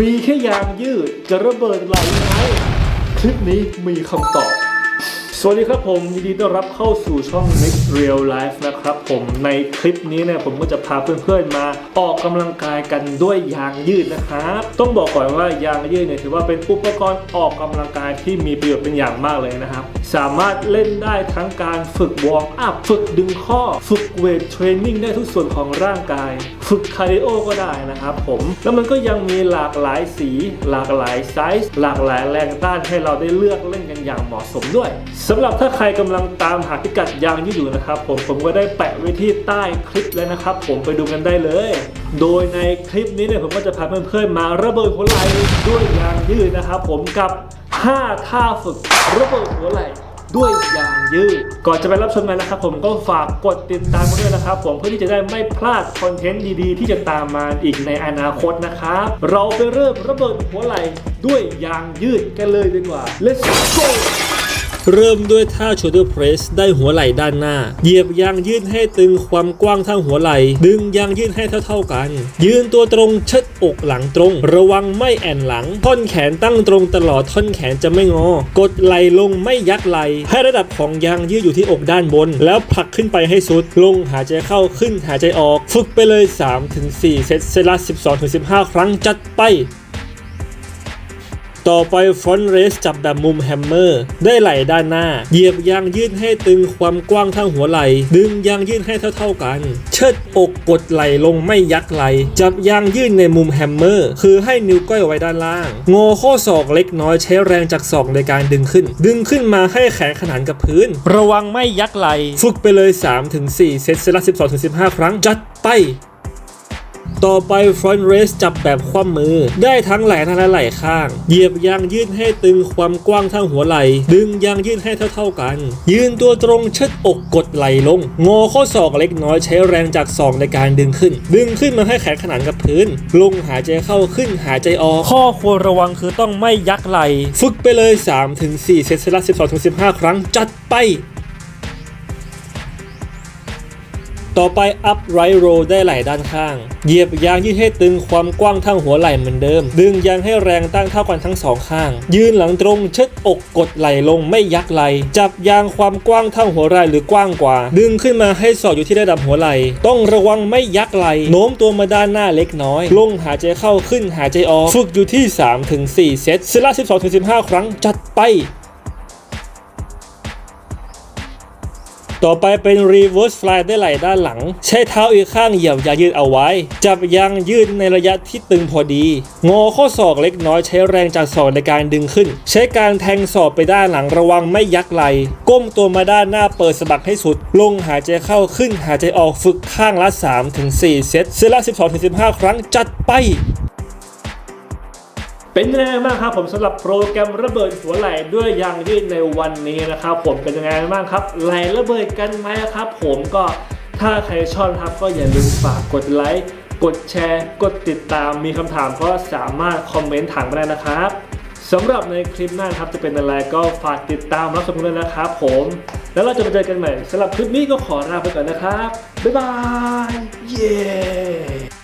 มีแค่ยางยืดจะระเบิดไหลไหมคลิปนี้มีคำตอบ วัสดีครับผมยินดีต้อนรับเข้าสู่ช่อง Next Real Life นะครับผมในคลิปนี้เนี่ยผมก็จะพาเพื่อนๆมาออกกำลังกายกันด้วยยางยืดนะครับ ต้องบอกก่อนว่ายางยืดเนี่ยถือว่าเป็นอุปกรณ์ออกกำลังกายที่มีประโยชน์เป็นอย่างมากเลยนะครับ สามารถเล่นได้ทั้งการฝึกวอร์มอัพฝึกดึงข้อ ฝึกเวทเทรนนิ่งได้ทุกส่วนของร่างกาย ฝึกคาร์ดิโอก็ได้นะครับผมแล้วมันก็ยังมีหลากหลายสี หลากหลายไซส์หลากหลายแรงต้านให้เราได้เลือกเล่นกันอย่างเหมาะสมด้วยสำหรับถ้าใครกำลังตามหาพิกัดยางยืดอยู่นะครับ ผมผมก็ได้แปะไว้ที่ใต้คลิปแล้วนะครับ ผมไปดูกันได้เลย โดยในคลิปนี้เนี่ยผมก็จะพาเพื่อนๆมาระเบิดหัวไหล่ด้วยยางยืดนะครับ ผมกับ 5 ท่าฝึกระเบิดหัวไหล่ด้วยยางยืด ก่อนจะไปรับชมกันนะครับ ผมก็ฝากกดติดตามกันด้วยนะครับ ผมเพื่อที่จะได้ไม่พลาดคอนเทนต์ดีๆ ที่จะตามมาอีกในอนาคตนะครับ เราไปเริ่มระเบิดหัวไหล่ด้วยยางยืดกันเลยดีกว่า let's go เริ่มด้วยท่า shoulder press ได้หัวไหล่ด้านหน้า เหยียบยางยืดให้ตึงความกว้างเท่าหัวไหล่ ดึงยางยืดให้เท่าๆกัน ยืนตัวตรงเชิดอกหลังตรง ระวังไม่แอนหลัง ท่อนแขนตั้งตรงตลอดท่อนแขนจะไม่งอ กดไหล่ลงไม่ยักไหล่ให้ระดับของยางยืดอยู่ที่อกด้านบน แล้วผลักขึ้นไปให้สุด ลงหายใจเข้าขึ้นหายใจออก ฝึกไปเลย 3-4 เซตเซตละ12-15 ครั้งจัดไป ต่อไปฟรอนต์เรสจับแบบมุมแฮมเมอร์ได้ไหล่ด้านหน้า เหยียบยางยืดให้ตึงความกว้างเท่าหัวไหล่ดึงยางยืดให้เท่าๆกัน เชิดอกกดไหล่ลงไม่ยักไหล่จับยางยืดในมุมแฮมเมอร์คือให้นิ้วก้อยไว้ด้านล่าง งอข้อศอกเล็กน้อยใช้แรงจากศอกในการดึงขึ้น ดึงขึ้นมาให้แขนขนานกับพื้น ระวังไม่ยักไหล่ฝึกไปเลย 3-4 เซตเซตละ12-15 ครั้งจัดไป ต่อไป front raise จับแบบคว่ำมือ ได้ทั้งไหล่ทั้งและไหล่ข้าง เหยียบยางยืดให้ตึงความกว้างเท่าหัวไหล่ ดึงยางยืดให้เท่า ๆกัน ยืนตัวตรงเชิดอกกดไหล่ลง งอข้อศอกเล็กน้อยใช้แรงจากศอกในการดึงขึ้น ดึงขึ้นมาให้แขนขนานกับพื้น ลงหายใจเข้าขึ้นหายใจออก ข้อควรระวังคือต้องไม่ยักไหล่ ฝึกไปเลย 3-4 เซตละ12-15 ครั้งจัดไป ต่อไป up right roll ได้ไหล่ด้านข้าง เหยียบยางยืดให้ตึงความกว้างเท่าหัวไหล่เหมือนเดิม ดึงยางให้แรงตั้งเท่ากันทั้งสองข้าง ยืนหลังตรงเชิดอกกดไหล่ลงไม่ยักไหล่จับยางความกว้างเท่าหัวไหล่หรือกว้างกว่า ดึงขึ้นมาให้สอดอยู่ที่ระดับหัวไหล่ต้องระวังไม่ยักไหล่โน้มตัวมาด้านหน้าเล็กน้อย ลงหายใจเข้าขึ้นหายใจออกฝึกอยู่ที่ 3-4 เซตเซตละ12-15 ครั้งจัดไป ต่อไปเป็น reverse fly ได้ไหล่ด้านหลัง ใช้เท้าอีกข้างเหยียบยางยืดเอาไว้ จับยางยืดในระยะที่ตึงพอดี งอข้อศอกเล็กน้อยใช้แรงจากศอกในการดึงขึ้น ใช้การแทงศอกไปด้านหลังระวังไม่ยักไหล ก้มตัวมาด้านหน้าเปิดสะบักให้สุด ลงหายใจเข้าขึ้นหายใจออกฝึกข้างละ 3-4 เซตเซตละ 12-15 ครั้งจัดไป เป็นยังไงบ้างครับผมสำหรับโปรแกรมระเบิดหัวไหล่ด้วยยางยืดในวันนี้นะครับผมเป็นยังไงบ้างครับไหลระเบิดกันไหมครับ ผมก็ถ้าใครชอบครับก็อย่าลืมฝากกดไลค์กดแชร์ กดติดตามมีคำถามก็สามารถคอมเมนต์ถามได้นะครับสำหรับในคลิปหน้าครับจะเป็นอะไรก็ฝากติดตามรับชมด้วยนะครับผม แล้วเราจะมาเจอกันใหม่สำหรับคลิปนี้ก็ขอลาไปก่อนนะครับ บ๊ายบาย เย้